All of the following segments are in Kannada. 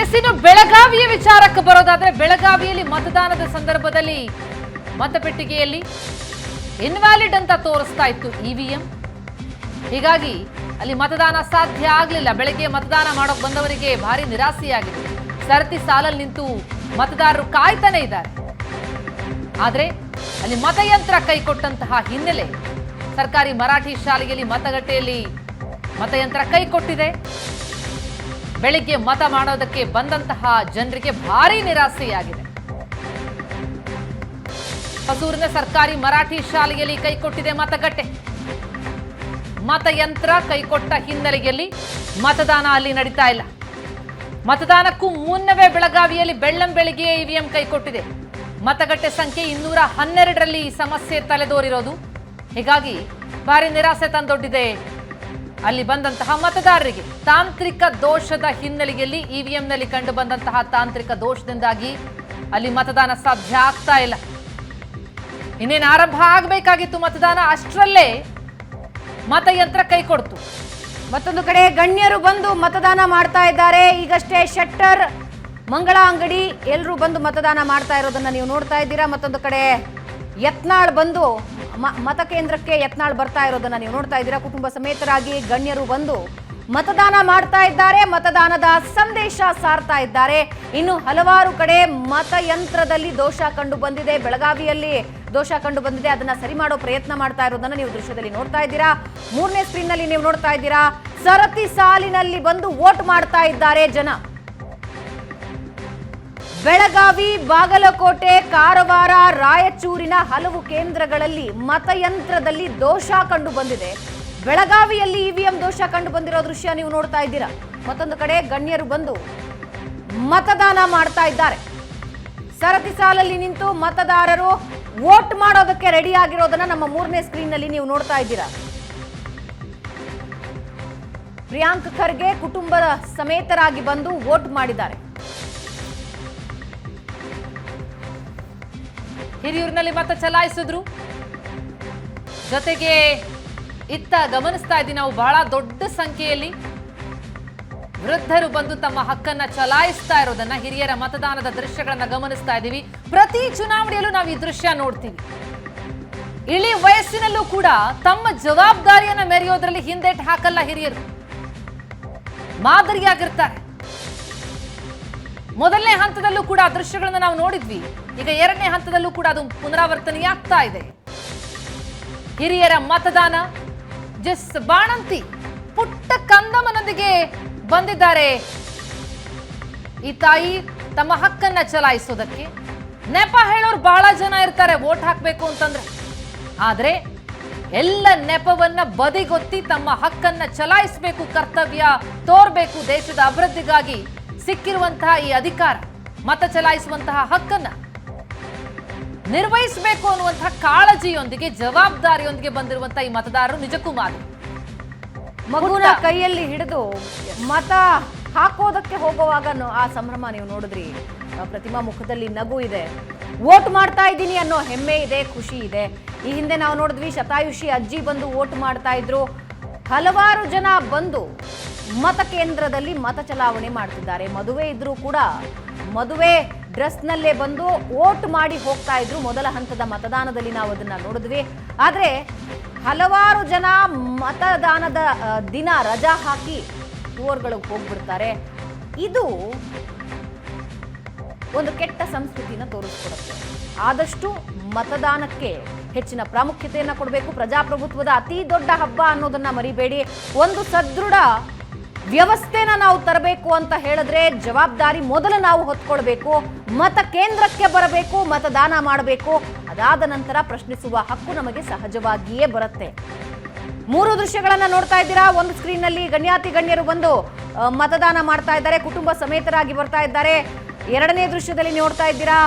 ಎಸ್ ಇನ್ನು ಬೆಳಗಾವಿಯ ವಿಚಾರಕ್ಕೆ ಬರೋದಾದ್ರೆ ಬೆಳಗಾವಿಯಲ್ಲಿ ಮತದಾನದ ಸಂದರ್ಭದಲ್ಲಿ ಮತಪೆಟ್ಟಿಗೆಯಲ್ಲಿ ಇನ್ವ್ಯಾಲಿಡ್ ಅಂತ ತೋರಿಸ್ತಾ ಇತ್ತು ಇವಿಎಂ. ಹೀಗಾಗಿ ಅಲ್ಲಿ ಮತದಾನ ಸಾಧ್ಯ ಆಗಲಿಲ್ಲ. ಬೆಳಗ್ಗೆ ಮತದಾನ ಮಾಡೋಕೆ ಬಂದವರಿಗೆ ಭಾರಿ ನಿರಾಸೆಯಾಗಿದೆ. ಸರತಿ ಸಾಲಲ್ಲಿ ನಿಂತು ಮತದಾರರು ಕಾಯ್ತಾನೆ ಇದ್ದಾರೆ. ಆದರೆ ಅಲ್ಲಿ ಮತಯಂತ್ರ ಕೈಕೊಟ್ಟಂತಹ ಹಿನ್ನೆಲೆ ಸರ್ಕಾರಿ ಮರಾಠಿ ಶಾಲೆಯಲ್ಲಿ ಮತಗಟ್ಟೆಯಲ್ಲಿ ಮತಯಂತ್ರ ಕೈ ಕೊಟ್ಟಿದೆ ಬೆಳಿಗ್ಗೆ ಮತ ಮಾಡೋದಕ್ಕೆ ಬಂದಂತಹ ಜನರಿಗೆ ಭಾರಿ ನಿರಾಸೆಯಾಗಿದೆ. ಹೊಸೂರಿನ ಸರ್ಕಾರಿ ಮರಾಠಿ ಶಾಲೆಯಲ್ಲಿ ಕೈಕೊಟ್ಟಿದೆ ಮತಗಟ್ಟೆ. ಮತಯಂತ್ರ ಕೈಕೊಟ್ಟ ಹಿನ್ನೆಲೆಯಲ್ಲಿ ಮತದಾನ ಅಲ್ಲಿ ನಡೀತಾ ಇಲ್ಲ. ಮತದಾನಕ್ಕೂ ಮುನ್ನವೇ ಬೆಳಗಾವಿಯಲ್ಲಿ ಬೆಳ್ಳಂ ಬೆಳಿಗ್ಗೆ ಇವಿಎಂ ಕೈಕೊಟ್ಟಿದೆ. ಮತಗಟ್ಟೆ ಸಂಖ್ಯೆ ಇನ್ನೂರ ಹನ್ನೆರಡರಲ್ಲಿ ಈ ಸಮಸ್ಯೆ ತಲೆದೋರಿರೋದು. ಹೀಗಾಗಿ ಭಾರಿ ನಿರಾಸೆ ತಂದೊಡ್ಡಿದೆ ಅಲ್ಲಿ ಬಂದಂತಹ ಮತದಾರರಿಗೆ ತಾಂತ್ರಿಕ ದೋಷದ ಹಿನ್ನೆಲೆಯಲ್ಲಿ ಇವಿಎಂನಲ್ಲಿ ಕಂಡು ಬಂದಂತಹ ತಾಂತ್ರಿಕ ದೋಷದಿಂದಾಗಿ ಅಲ್ಲಿ ಮತದಾನ ಸಾಧ್ಯ ಆಗ್ತಾ ಇಲ್ಲ. ಇನ್ನೇನು ಆರಂಭ ಆಗಬೇಕಾಗಿತ್ತು ಮತದಾನ? ಅಷ್ಟರಲ್ಲೇ ಮತಯಂತ್ರ ಕೈ ಕೊಡ್ತು. ಮತ್ತೊಂದು ಕಡೆ ಗಣ್ಯರು ಬಂದು ಮತದಾನ ಮಾಡ್ತಾ ಇದ್ದಾರೆ. ಈಗಷ್ಟೇ ಶೆಟ್ಟರ್ ಮಂಗಳ ಅಂಗಡಿ ಎಲ್ಲರೂ ಬಂದು ಮತದಾನ ಮಾಡ್ತಾ ಇರೋದನ್ನ ನೀವು ನೋಡ್ತಾ ಇದ್ದೀರಾ. ಮತ್ತೊಂದು ಕಡೆ ಯತ್ನಾಳ್ ಬಂದು ಮತಕೇಂದ್ರಕ್ಕೆ ಯತ್ನಾಳ್ ಬರ್ತಾ ಇರೋದನ್ನ ನೀವು ನೋಡ್ತಾ ಇದ್ದೀರಾ. ಕುಟುಂಬ ಸಮೇತರಾಗಿ ಗಣ್ಯರು ಬಂದು ಮತದಾನ ಮಾಡ್ತಾ ಇದ್ದಾರೆ. ಮತದಾನದ ಸಂದೇಶ ಸಾರ್ತಾ ಇದ್ದಾರೆ. ಇನ್ನು ಹಲವಾರು ಕಡೆ ಮತಯಂತ್ರದಲ್ಲಿ ದೋಷ ಕಂಡು ಬಂದಿದೆ. ಬೆಳಗಾವಿಯಲ್ಲಿ ದೋಷ ಕಂಡು ಬಂದಿದೆ. ಅದನ್ನ ಸರಿ ಮಾಡೋ ಪ್ರಯತ್ನ ಮಾಡ್ತಾ ಇರೋದನ್ನ ನೀವು ದೃಶ್ಯದಲ್ಲಿ ನೋಡ್ತಾ ಇದ್ದೀರಾ. ಮೂರನೇ ಸ್ಕ್ರೀನ್ನಲ್ಲಿ ನೀವು ನೋಡ್ತಾ ಇದ್ದೀರಾ. ಸರತಿ ಸಾಲಿನಲ್ಲಿ ಬಂದು ವೋಟ್ ಮಾಡ್ತಾ ಇದ್ದಾರೆ ಜನ. ಬೆಳಗಾವಿ, ಬಾಗಲಕೋಟೆ, ಕಾರವಾರ, ರಾಯಚೂರಿನ ಹಲವು ಕೇಂದ್ರಗಳಲ್ಲಿ ಮತಯಂತ್ರದಲ್ಲಿ ದೋಷ ಕಂಡು ಬಂದಿದೆ ಬೆಳಗಾವಿಯಲ್ಲಿ ಇವಿಎಂ ದೋಷ ಕಂಡು ಬಂದಿರೋ ದೃಶ್ಯ ನೀವು ನೋಡ್ತಾ ಇದ್ದೀರಾ. ಮತ್ತೊಂದು ಕಡೆ ಗಣ್ಯರು ಬಂದು ಮತದಾನ ಮಾಡ್ತಾ ಇದ್ದಾರೆ. ಸರತಿ ಸಾಲಲ್ಲಿ ನಿಂತು ಮತದಾರರು ವೋಟ್ ಮಾಡೋದಕ್ಕೆ ರೆಡಿ ಆಗಿರೋದನ್ನ ನಮ್ಮ ಮೂರನೇ ಸ್ಕ್ರೀನ್ನಲ್ಲಿ ನೀವು ನೋಡ್ತಾ ಇದ್ದೀರಾ. ಪ್ರಿಯಾಂಕ್ ಖರ್ಗೆ ಕುಟುಂಬದ ಸಮೇತರಾಗಿ ಬಂದು ವೋಟ್ ಮಾಡಿದ್ದಾರೆ. ಹಿರಿಯೂರಿನಲ್ಲಿ ಮತ ಚಲಾಯಿಸಿದ್ರು. ಜೊತೆಗೆ ಇತ್ತ ಗಮನಿಸ್ತಾ ಇದ್ದೀವಿ ನಾವು ಬಹಳ ದೊಡ್ಡ ಸಂಖ್ಯೆಯಲ್ಲಿ. ವೃದ್ಧರು ಬಂದು ತಮ್ಮ ಹಕ್ಕನ್ನ ಚಲಾಯಿಸ್ತಾ ಇರೋದನ್ನ ಹಿರಿಯರ ಮತದಾನದ ದೃಶ್ಯಗಳನ್ನ ಗಮನಿಸ್ತಾ ಇದ್ದೀವಿ. ಪ್ರತಿ ಚುನಾವಣೆಯಲ್ಲೂ ನಾವು ಈ ದೃಶ್ಯ ನೋಡ್ತೀವಿ. ಇಳಿ ವಯಸ್ಸಿನಲ್ಲೂ ಕೂಡ ತಮ್ಮ ಜವಾಬ್ದಾರಿಯನ್ನ ಮೆರೆಯೋದ್ರಲ್ಲಿ ಹಿಂದೇಟ್ ಹಾಕಲ್ಲ ಹಿರಿಯರು. ಮಾದರಿಯಾಗಿರ್ತಾರೆ. ಮೊದಲನೇ ಹಂತದಲ್ಲೂ ಕೂಡ ದೃಶ್ಯಗಳನ್ನು ನಾವು ನೋಡಿದ್ವಿ. ಈಗ ಎರಡನೇ ಹಂತದಲ್ಲೂ ಕೂಡ ಅದು ಪುನರಾವರ್ತನೆಯಾಗ್ತಾ ಇದೆ. ಹಿರಿಯರ ಮತದಾನ, ಜಸ್ ಬಾಣಂತಿ ಪುಟ್ಟ ಕಂದಮ್ಮನೊಂದಿಗೆ ಬಂದಿದ್ದಾರೆ. ಈ ತಾಯಿ ತಮ್ಮ ಹಕ್ಕನ್ನ ಚಲಾಯಿಸೋದಕ್ಕೆ ನೆಪ ಹೇಳೋರು ಬಹಳ ಜನ ಇರ್ತಾರೆ, ವೋಟ್ ಹಾಕಬೇಕು ಅಂತಂದ್ರೆ. ಆದ್ರೆ ಎಲ್ಲ ನೆಪವನ್ನ ಬದಿಗೊತ್ತಿ ತಮ್ಮ ಹಕ್ಕನ್ನ ಚಲಾಯಿಸಬೇಕು, ಕರ್ತವ್ಯ ತೋರ್ಬೇಕು ದೇಶದ ಅಭಿವೃದ್ಧಿಗಾಗಿ ಸಿಕ್ಕಿರುವಂತಹ ಈ ಅಧಿಕಾರ, ಮತ ಚಲಾಯಿಸುವಂತಹ ಹಕ್ಕನ್ನ ನಿರ್ವಹಿಸಬೇಕು ಅನ್ನುವಂತಹ ಕಾಳಜಿಯೊಂದಿಗೆ ಜವಾಬ್ದಾರಿಯೊಂದಿಗೆ ಬಂದಿರುವಂತಹ ಈ ಮತದಾರರು ನಿಜಕ್ಕೂ ಮಾರು ಮಗುನ ಕೈಯಲ್ಲಿ ಹಿಡಿದು ಮತ ಹಾಕೋದಕ್ಕೆ ಹೋಗುವಾಗ ಆ ಸಂಭ್ರಮ ನೀವು ನೋಡಿದ್ರಿ? ಪ್ರತಿಮಾ ಮುಖದಲ್ಲಿ ನಗು ಇದೆ. ವೋಟ್ ಮಾಡ್ತಾ ಇದ್ದೀನಿ ಅನ್ನೋ ಹೆಮ್ಮೆ ಇದೆ ಖುಷಿ ಇದೆ. ಈ ಹಿಂದೆ ನಾವು ನೋಡಿದ್ವಿ ಶತಾಯುಷಿ ಅಜ್ಜಿ ಬಂದು ವೋಟ್ ಮಾಡ್ತಾ ಇದ್ರು. ಹಲವಾರು ಜನ ಬಂದು ಮತ ಕೇಂದ್ರದಲ್ಲಿ ಮತ ಚಲಾವಣೆ ಮಾಡ್ತಿದ್ದಾರೆ. ಮದುವೆ ಇದ್ರೂ ಕೂಡ ಮದುವೆ ಡ್ರೆಸ್ನಲ್ಲೇ ಬಂದು ವೋಟ್ ಮಾಡಿ ಹೋಗ್ತಾ ಇದ್ರು. ಮೊದಲ ಹಂತದ ಮತದಾನದಲ್ಲಿ ನಾವು ಅದನ್ನ ನೋಡಿದ್ವಿ. ಆದ್ರೆ ಹಲವಾರು ಜನ ಮತದಾನದ ದಿನ ರಜಾ ಹಾಕಿ ಟೂರ್ಗಳಿಗೆ ಹೋಗ್ಬಿಡ್ತಾರೆ. ಇದು ಒಂದು ಕೆಟ್ಟ ಸಂಸ್ಕೃತಿನ ತೋರಿಸ್ಕೊಡುತ್ತೆ. ಆದಷ್ಟು ಮತದಾನಕ್ಕೆ ಹೆಚ್ಚಿನ ಪ್ರಾಮುಖ್ಯತೆಯನ್ನು ಕೊಡಬೇಕು. ಪ್ರಜಾಪ್ರಭುತ್ವದ ಅತಿ ದೊಡ್ಡ ಹಬ್ಬ ಅನ್ನೋದನ್ನ ಮರಿಬೇಡಿ. ಒಂದು ಸದೃಢ ವ್ಯವಸ್ಥೆನ ನಾವು ತರಬೇಕು ಅಂತ ಹೇಳಿದ್ರೆ ಜವಾಬ್ದಾರಿ ಮೊದಲು ನಾವು ಹೊತ್ಕೊಳ್ಬೇಕು, ಮತ ಕೇಂದ್ರಕ್ಕೆ ಬರಬೇಕು, ಮತದಾನ ಮಾಡಬೇಕು. ಅದಾದ ನಂತರ ಪ್ರಶ್ನಿಸುವ ಹಕ್ಕು ನಮಗೆ ಸಹಜವಾಗಿಯೇ ಬರುತ್ತೆ. ಮೂರು ದೃಶ್ಯಗಳನ್ನ ನೋಡ್ತಾ ಇದ್ದೀರಾ? ಒಂದು ಸ್ಕ್ರೀನ್ನಲ್ಲಿ ಗಣ್ಯಾತಿ ಗಣ್ಯರು ಬಂದು ಮತದಾನ ಮಾಡ್ತಾ ಇದ್ದಾರೆ, ಕುಟುಂಬ ಸಮೇತರಾಗಿ ಬರ್ತಾ ಇದ್ದಾರೆ. ಎರಡನೇ ದೃಶ್ಯದಲ್ಲಿ ನೋಡ್ತಾ ಇದ್ದೀರಾ?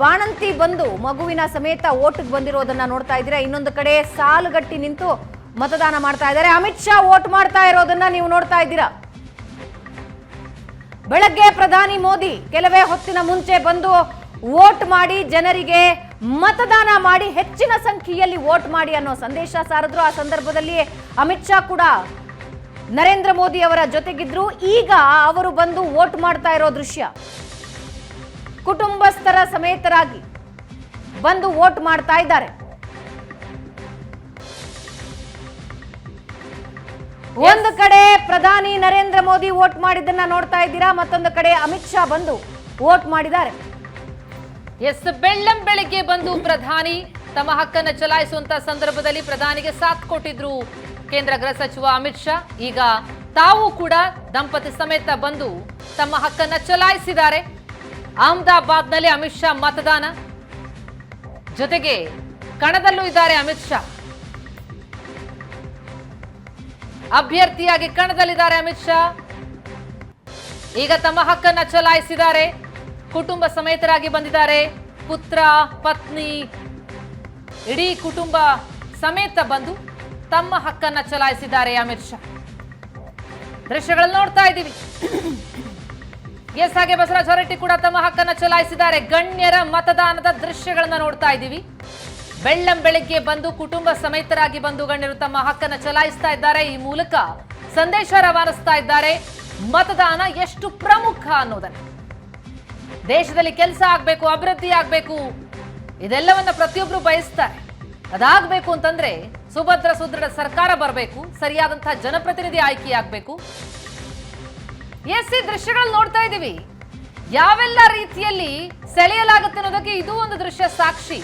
ಬಾಣಂತಿ ಬಂದು ಮಗುವಿನ ಸಮೇತ ಓಟಿಗೆ ಬಂದಿರೋದನ್ನ ನೋಡ್ತಾ ಇದ್ದೀರಾ? ಇನ್ನೊಂದು ಕಡೆ ಸಾಲುಗಟ್ಟಿ ನಿಂತು ಮತದಾನ ಮಾಡ್ತಾ ಇದ್ದಾರೆ. ಅಮಿತ್ ಶಾ ವೋಟ್ ಮಾಡ್ತಾ ಇರೋದನ್ನ ನೀವು ನೋಡ್ತಾ ಇದ್ದೀರಾ? ಬೆಳಗ್ಗೆ ಪ್ರಧಾನಿ ಮೋದಿ ಕೆಲವೇ ಹೊತ್ತಿನ ಮುಂಚೆ ಬಂದು ವೋಟ್ ಮಾಡಿ ಜನರಿಗೆ ಮತದಾನ ಮಾಡಿ ಹೆಚ್ಚಿನ ಸಂಖ್ಯೆಯಲ್ಲಿ ವೋಟ್ ಮಾಡಿ ಅನ್ನೋ ಸಂದೇಶ ಸಾರಿದ್ರು. ಆ ಸಂದರ್ಭದಲ್ಲಿ ಅಮಿತ್ ಶಾ ಕೂಡ ನರೇಂದ್ರ ಮೋದಿ ಅವರ ಜೊತೆಗಿದ್ರು. ಈಗ ಅವರು ಬಂದು ವೋಟ್ ಮಾಡ್ತಾ ಇರೋ ದೃಶ್ಯ. ಕುಟುಂಬಸ್ಥರ ಸಮೇತರಾಗಿ ಬಂದು ವೋಟ್ ಮಾಡ್ತಾ ಇದ್ದಾರೆ. ಒಂದು ಕಡೆ ಪ್ರಧಾನಿ ನರೇಂದ್ರ ಮೋದಿ ವೋಟ್ ಮಾಡಿದ್ದನ್ನ ನೋಡ್ತಾ ಇದ್ದೀರಾ ಮತ್ತೊಂದು ಕಡೆ ಅಮಿತ್ ಶಾ ಬಂದು ವೋಟ್ ಮಾಡಿದ್ದಾರೆ. ಎಸ್ ಬೆಳ್ಳಂ ಬೆಳಿಗ್ಗೆ ಬಂದು ಪ್ರಧಾನಿ ತಮ್ಮ ಹಕ್ಕನ್ನು ಚಲಾಯಿಸುವಂತ ಸಂದರ್ಭದಲ್ಲಿ ಪ್ರಧಾನಿಗೆ ಸಾಥ್ ಕೊಟ್ಟಿದ್ರು ಕೇಂದ್ರ ಗೃಹ ಸಚಿವ ಅಮಿತ್ ಶಾ. ಈಗ ತಾವು ಕೂಡ ದಂಪತಿ ಸಮೇತ ಬಂದು ತಮ್ಮ ಹಕ್ಕನ್ನ ಚಲಾಯಿಸಿದ್ದಾರೆ. ಅಹಮದಾಬಾದ್ನಲ್ಲಿ ಅಮಿತ್ ಶಾ ಮತದಾನ. ಜೊತೆಗೆ ಕಣದಲ್ಲೂ ಇದ್ದಾರೆ ಅಮಿತ್ ಶಾ. ಅಭ್ಯರ್ಥಿಯಾಗಿ ಕಣದಲ್ಲಿದ್ದಾರೆ ಅಮಿತ್ ಶಾ. ಈಗ ತಮ್ಮ ಹಕ್ಕನ್ನ ಚಲಾಯಿಸಿದ್ದಾರೆ. ಕುಟುಂಬ ಸಮೇತರಾಗಿ ಬಂದಿದ್ದಾರೆ. ಪುತ್ರ, ಪತ್ನಿ, ಇಡೀ ಕುಟುಂಬ ಸಮೇತ ಬಂದು ತಮ್ಮ ಹಕ್ಕನ್ನ ಚಲಾಯಿಸಿದ್ದಾರೆ ಅಮಿತ್ ಶಾ. ದೃಶ್ಯಗಳನ್ನು ನೋಡ್ತಾ ಇದ್ದೀವಿ. ಎಸ್ ಹಾಗೆ ಬಸವರಾಜ ಹೊರಟ್ಟಿ ಕೂಡ ತಮ್ಮ ಹಕ್ಕನ್ನ ಚಲಾಯಿಸಿದ್ದಾರೆ. ಗಣ್ಯರ ಮತದಾನದ ದೃಶ್ಯಗಳನ್ನ ನೋಡ್ತಾ ಇದ್ದೀವಿ. ಬೆಳ್ಳಂ ಬೆಳಿಗ್ಗೆ ಬಂದು ಕುಟುಂಬ ಸಮೇತರಾಗಿ ಬಂದು ಗಣ್ಯರು ತಮ್ಮ ಹಕ್ಕನ್ನು ಚಲಾಯಿಸ್ತಾ ಇದ್ದಾರೆ. ಈ ಮೂಲಕ ಸಂದೇಶ ರವಾನಿಸ್ತಾ ಇದ್ದಾರೆ. ಮತದಾನ ಎಷ್ಟು ಪ್ರಮುಖ ಅನ್ನೋದನ್ನ. ದೇಶದಲ್ಲಿ ಕೆಲಸ ಆಗಬೇಕು, ಅಭಿವೃದ್ಧಿ ಆಗಬೇಕು, ಇದೆಲ್ಲವನ್ನ ಪ್ರತಿಯೊಬ್ಬರು ಬಯಸ್ತಾರೆ. ಅದಾಗಬೇಕು ಅಂತಂದ್ರೆ ಸುಭದ್ರ ಸುದೃಢ ಸರ್ಕಾರ ಬರಬೇಕು ಸರಿಯಾದಂತಹ ಜನಪ್ರತಿನಿಧಿ ಆಯ್ಕೆಯಾಗಬೇಕು ಎಸ್ ಈ ದೃಶ್ಯಗಳಲ್ಲಿ ನೋಡ್ತಾ ಇದ್ದೀವಿ. ಯಾವೆಲ್ಲ ರೀತಿಯಲ್ಲಿ ಸೆಳೆಯಲಾಗುತ್ತೆ ಅನ್ನೋದಕ್ಕೆ ಇದು ಒಂದು ದೃಶ್ಯ ಸಾಕ್ಷಿ.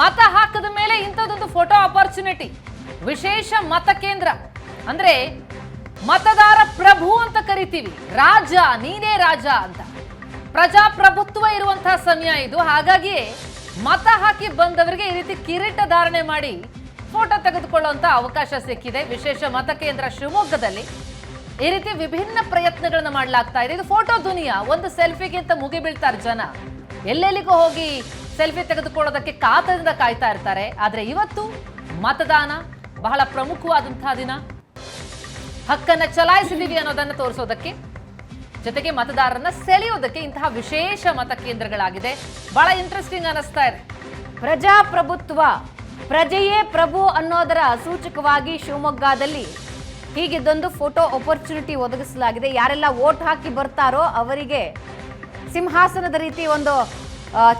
ಮತ ಹಾಕದ ಮೇಲೆ ಇಂಥದ್ದೊಂದು ಫೋಟೋ ಅಪರ್ಚುನಿಟಿ ವಿಶೇಷ ಮತ ಕೇಂದ್ರ. ಅಂದ್ರೆ ಮತದಾರ ಪ್ರಭು ಅಂತ ಕರಿತೀವಿ, ರಾಜ, ನೀನೇ ರಾಜ ಅಂತ. ಪ್ರಜಾಪ್ರಭುತ್ವ ಇರುವಂತಹ ಸಮಯ ಇದು. ಹಾಗಾಗಿಯೇ ಮತ ಹಾಕಿ ಬಂದವರಿಗೆ ಈ ರೀತಿ ಕಿರೀಟ ಧಾರಣೆ ಮಾಡಿ ಫೋಟೋ ತೆಗೆದುಕೊಳ್ಳುವಂತ ಅವಕಾಶ ಸಿಕ್ಕಿದೆ. ವಿಶೇಷ ಮತ ಕೇಂದ್ರ ಶಿವಮೊಗ್ಗದಲ್ಲಿ ಈ ರೀತಿ ವಿಭಿನ್ನ ಪ್ರಯತ್ನಗಳನ್ನ ಮಾಡಲಾಗ್ತಾ ಇದೆ. ಇದು ಫೋಟೋ ದುನಿಯಾ. ಒಂದು ಸೆಲ್ಫಿಗಿಂತ ಮುಗಿಬೀಳ್ತಾರೆ ಜನ. ಎಲ್ಲೆಲ್ಲಿಗೂ ಹೋಗಿ ಸೆಲ್ಫಿ ತೆಗೆದುಕೊಳ್ಳೋದಕ್ಕೆ ಕಾತದಿಂದ ಕಾಯ್ತಾ ಇರ್ತಾರೆ. ಆದರೆ ಇವತ್ತು ಮತದಾನ ಬಹಳ ಪ್ರಮುಖವಾದಂತಹ ದಿನ. ಹಕ್ಕನ್ನ ಚಲಾಯಿಸಿದೀವಿ ಅನ್ನೋದನ್ನ ತೋರಿಸೋದಕ್ಕೆ, ಜೊತೆಗೆ ಮತದಾರರನ್ನ ಸೆಳೆಯೋದಕ್ಕೆ ಇಂತಹ ವಿಶೇಷ ಮತ ಕೇಂದ್ರಗಳಾಗಿದೆ. ಬಹಳ ಇಂಟ್ರೆಸ್ಟಿಂಗ್ ಅನಿಸ್ತಾ ಇದೆ. ಪ್ರಜಾಪ್ರಭುತ್ವ, ಪ್ರಜೆಯೇ ಪ್ರಭು ಅನ್ನೋದರ ಸೂಚಕವಾಗಿ ಶಿವಮೊಗ್ಗದಲ್ಲಿ ಹೀಗಿದ್ದೊಂದು ಫೋಟೋ ಅಪರ್ಚುನಿಟಿ ಒದಗಿಸಲಾಗಿದೆ. ಯಾರೆಲ್ಲ ವೋಟ್ ಹಾಕಿ ಬರ್ತಾರೋ ಅವರಿಗೆ ಸಿಂಹಾಸನದ ರೀತಿ ಒಂದು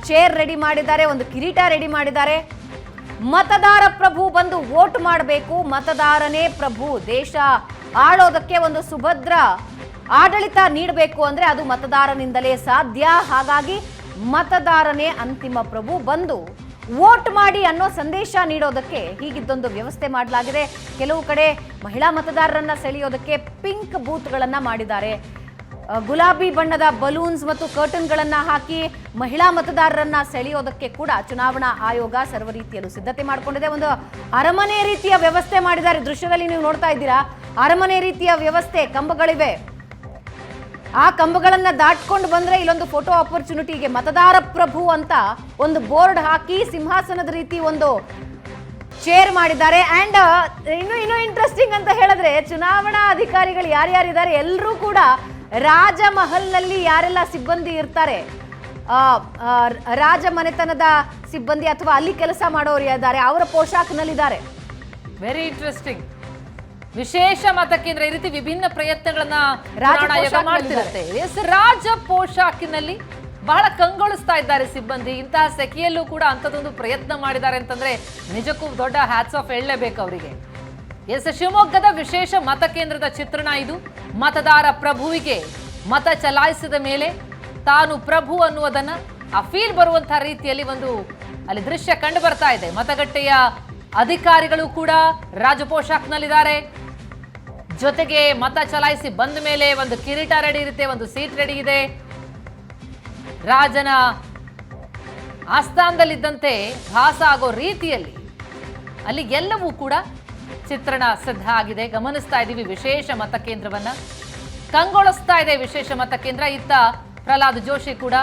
ಚೇರ್ ರೆಡಿ ಮಾಡಿದ್ದಾರೆ, ಒಂದು ಕಿರೀಟ ರೆಡಿ ಮಾಡಿದ್ದಾರೆ. ಮತದಾರ ಪ್ರಭು ಬಂದು ವೋಟ್ ಮಾಡಬೇಕು. ಮತದಾರನೇ ಪ್ರಭು, ದೇಶ ಆಳೋದಕ್ಕೆ ಒಂದು ಸುಭದ್ರ ಆಡಳಿತ ನೀಡಬೇಕು ಅಂದ್ರೆ ಅದು ಮತದಾರನಿಂದಲೇ ಸಾಧ್ಯ. ಹಾಗಾಗಿ ಮತದಾರನೇ ಅಂತಿಮ ಪ್ರಭು ಬಂದು ವೋಟ್ ಮಾಡಿ ಅನ್ನೋ ಸಂದೇಶ ನೀಡೋದಕ್ಕೆ ಹೀಗಿದ್ದೊಂದು ವ್ಯವಸ್ಥೆ ಮಾಡಲಾಗಿದೆ. ಕೆಲವು ಕಡೆ ಮಹಿಳಾ ಮತದಾರರನ್ನ ಸೆಳೆಯೋದಕ್ಕೆ ಪಿಂಕ್ ಬೂತ್ಗಳನ್ನ ಮಾಡಿದ್ದಾರೆ. ಗುಲಾಬಿ ಬಣ್ಣದ ಬಲೂನ್ಸ್ ಮತ್ತು ಕರ್ಟನ್ಗಳನ್ನ ಹಾಕಿ ಮಹಿಳಾ ಮತದಾರರನ್ನ ಸೆಳೆಯೋದಕ್ಕೆ ಕೂಡ ಚುನಾವಣಾ ಆಯೋಗ ಸರ್ವ ರೀತಿಯಲ್ಲೂ ಸಿದ್ಧತೆ ಮಾಡಿಕೊಂಡಿದೆ. ಒಂದು ಅರಮನೆ ರೀತಿಯ ವ್ಯವಸ್ಥೆ ಮಾಡಿದ್ದಾರೆ. ದೃಶ್ಯದಲ್ಲಿ ನೀವು ನೋಡ್ತಾ ಇದ್ದೀರಾ? ಅರಮನೆ ರೀತಿಯ ವ್ಯವಸ್ಥೆ, ಕಂಬಗಳಿವೆ. ಆ ಕಂಬಗಳನ್ನ ದಾಟ್ಕೊಂಡು ಬಂದ್ರೆ ಇಲ್ಲೊಂದು ಫೋಟೋ ಆಪರ್ಚುನಿಟಿಗೆ ಮತದಾರ ಪ್ರಭು ಅಂತ ಒಂದು ಬೋರ್ಡ್ ಹಾಕಿ ಸಿಂಹಾಸನದ ರೀತಿ ಒಂದು ಶೇರ್ ಮಾಡಿದ್ದಾರೆ. ಅಂಡ್ ಇನ್ನು ಇನ್ನು ಇಂಟ್ರೆಸ್ಟಿಂಗ್ ಅಂತ ಹೇಳಿದ್ರೆ ಚುನಾವಣಾ ಅಧಿಕಾರಿಗಳು ಯಾರ್ಯಾರಿದ್ದಾರೆ? ಎಲ್ಲರೂ ಕೂಡ ರಾಜಮಹಲ್ನಲ್ಲಿ ಯಾರೆಲ್ಲ ಸಿಬ್ಬಂದಿ ಇರ್ತಾರೆ? ರಾಜ ಮನೆತನದ ಸಿಬ್ಬಂದಿ ಅಥವಾ ಅಲ್ಲಿ ಕೆಲಸ ಮಾಡೋರು ಇದ್ದಾರೆ ಅವರ ಪೋಷಾಕ್ನಲ್ಲಿದ್ದಾರೆ. ವೆರಿ ಇಂಟ್ರೆಸ್ಟಿಂಗ್ ವಿಶೇಷ ಮತಕೇಂದ್ರ ಈ ರೀತಿ ವಿಭಿನ್ನ ಪ್ರಯತ್ನಗಳನ್ನ ಮಾಡ್ತಿರುತ್ತೆ. ಎಸ್ ರಾಜ ಪೋಷಾಕಿನಲ್ಲಿ ಬಹಳ ಕಂಗೊಳಿಸ್ತಾ ಇದ್ದಾರೆ ಸಿಬ್ಬಂದಿ. ಇಂತಹ ಸೆಕೆಯಲ್ಲೂ ಕೂಡ ಅಂಥದ್ದೊಂದು ಪ್ರಯತ್ನ ಮಾಡಿದ್ದಾರೆ ಅಂತಂದ್ರೆ ನಿಜಕ್ಕೂ ದೊಡ್ಡ ಹ್ಯಾಟ್ಸ್ ಆಫ್ ಹೇಳಲೇಬೇಕು ಅವರಿಗೆ. ಎಸ್, ಶಿವಮೊಗ್ಗದ ವಿಶೇಷ ಮತಕೇಂದ್ರದ ಚಿತ್ರಣ ಇದು. ಮತದಾರ ಪ್ರಭುವಿಗೆ ಮತ ಚಲಾಯಿಸಿದ ಮೇಲೆ ತಾನು ಪ್ರಭು ಅನ್ನುವುದನ್ನ ಆ ಫೀಲ್ ಬರುವಂತಹ ರೀತಿಯಲ್ಲಿ ಒಂದು ಅಲ್ಲಿ ದೃಶ್ಯ ಕಂಡು ಬರ್ತಾ ಇದೆ. ಮತಗಟ್ಟೆಯ ಅಧಿಕಾರಿಗಳು ಕೂಡ ರಾಜಪೋಷಾಕ್ನಲ್ಲಿದ್ದಾರೆ. ಜೊತೆಗೆ ಮತ ಚಲಾಯಿಸಿ ಬಂದ ಮೇಲೆ ಒಂದು ಕಿರೀಟ ರೆಡಿ ಇರುತ್ತೆ, ಒಂದು ಸೀಟ್ ರೆಡಿ ಇದೆ. ರಾಜನ ಆಸ್ಥಾನದಲ್ಲಿದ್ದಂತೆ ಭಾಸ ಆಗೋ ರೀತಿಯಲ್ಲಿ ಅಲ್ಲಿ ಎಲ್ಲವೂ ಕೂಡ ಚಿತ್ರಣ ಸಿದ್ಧ ಆಗಿದೆ. ಗಮನಿಸ್ತಾ ಇದ್ದೀವಿ ವಿಶೇಷ ಮತಕೇಂದ್ರವನ್ನ ಕಂಗೊಳಿಸ್ತಾ ಇದೆ ವಿಶೇಷ ಮತಕೇಂದ್ರ ಇತ್ತ ಪ್ರಹ್ಲಾದ್ ಜೋಶಿ ಕೂಡ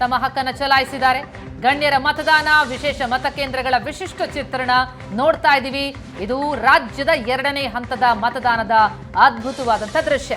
ತಮ್ಮ ಹಕ್ಕನ್ನು ಚಲಾಯಿಸಿದ್ದಾರೆ. ಗಣ್ಯರ ಮತದಾನ, ವಿಶೇಷ ಮತಕೇಂದ್ರಗಳ ವಿಶಿಷ್ಟ ಚಿತ್ರಣ ನೋಡ್ತಾ ಇದ್ದೀವಿ. ಇದು ರಾಜ್ಯದ ಎರಡನೇ ಹಂತದ ಮತದಾನದ ಅದ್ಭುತವಾದಂಥ ದೃಶ್ಯ.